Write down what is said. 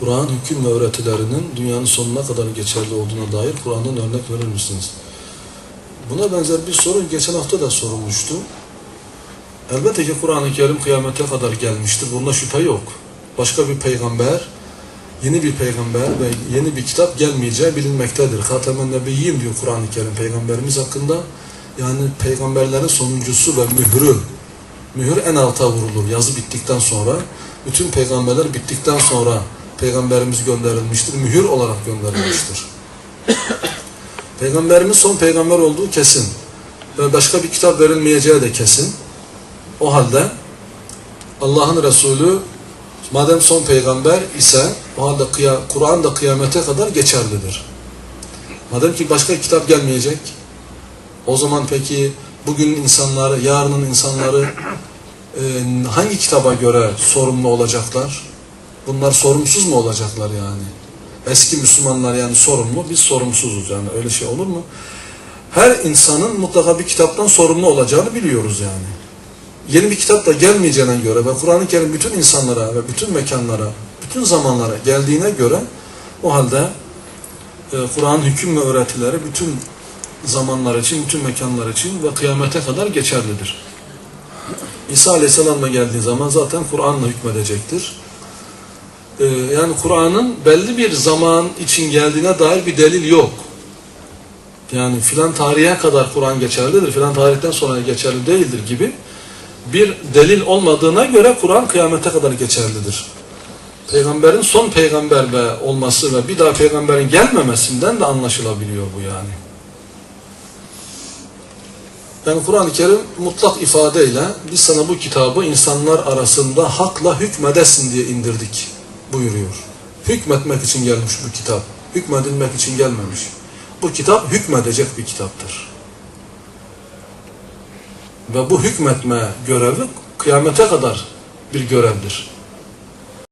Kur'an hüküm ve öğretilerinin dünyanın sonuna kadar geçerli olduğuna dair Kur'an'dan örnek verir misiniz? Buna benzer bir soru geçen hafta da sorulmuştu. Elbette ki Kur'an-ı Kerim kıyamete kadar gelmiştir. Bunda şüphe yok. Başka bir peygamber, yeni bir peygamber ve yeni bir kitap gelmeyeceği bilinmektedir. Hatemen Nebiyyin diyor Kur'an-ı Kerim peygamberimiz hakkında. Yani peygamberlerin sonuncusu ve mührü. Mühür en alta vurulur yazı bittikten sonra. Bütün peygamberler bittikten sonra peygamberimiz gönderilmiştir. Mühür olarak gönderilmiştir. Peygamberimiz son peygamber olduğu kesin. Ve başka bir kitap verilmeyeceği de kesin. O halde Allah'ın Resulü madem son peygamber ise o halde Kur'an da kıyamete kadar geçerlidir. Madem ki başka kitap gelmeyecek o zaman peki bugün insanları, yarının insanları e, hangi kitaba göre sorumlu olacaklar? Bunlar sorumsuz mu olacaklar yani? Eski Müslümanlar yani sorumlu, biz sorumsuzuz yani öyle şey olur mu? Her insanın mutlaka bir kitaptan sorumlu olacağını biliyoruz yani. Yeni bir kitap da gelmeyeceğine göre ve Kur'an-ı Kerim bütün insanlara ve bütün mekanlara, bütün zamanlara geldiğine göre o halde e, Kur'an hüküm ve öğretileri bütün zamanlar için, bütün mekanlar için ve kıyamete kadar geçerlidir. İsa Aleyhisselam'la geldiği zaman zaten Kur'an'la hükmedecektir. Ee, yani Kur'an'ın belli bir zaman için geldiğine dair bir delil yok. Yani filan tarihe kadar Kur'an geçerlidir, filan tarihten sonra geçerli değildir gibi bir delil olmadığına göre Kur'an kıyamete kadar geçerlidir. Peygamberin son peygamber ve olması ve bir daha peygamberin gelmemesinden de anlaşılabiliyor bu yani. Yani Kur'an-ı Kerim mutlak ifadeyle biz sana bu kitabı insanlar arasında hakla hükmedesin diye indirdik buyuruyor. Hükmetmek için gelmiş bu kitap. Hükmedilmek için gelmemiş. Bu kitap hükmedecek bir kitaptır. Ve bu hükmetme görevi kıyamete kadar bir görevdir.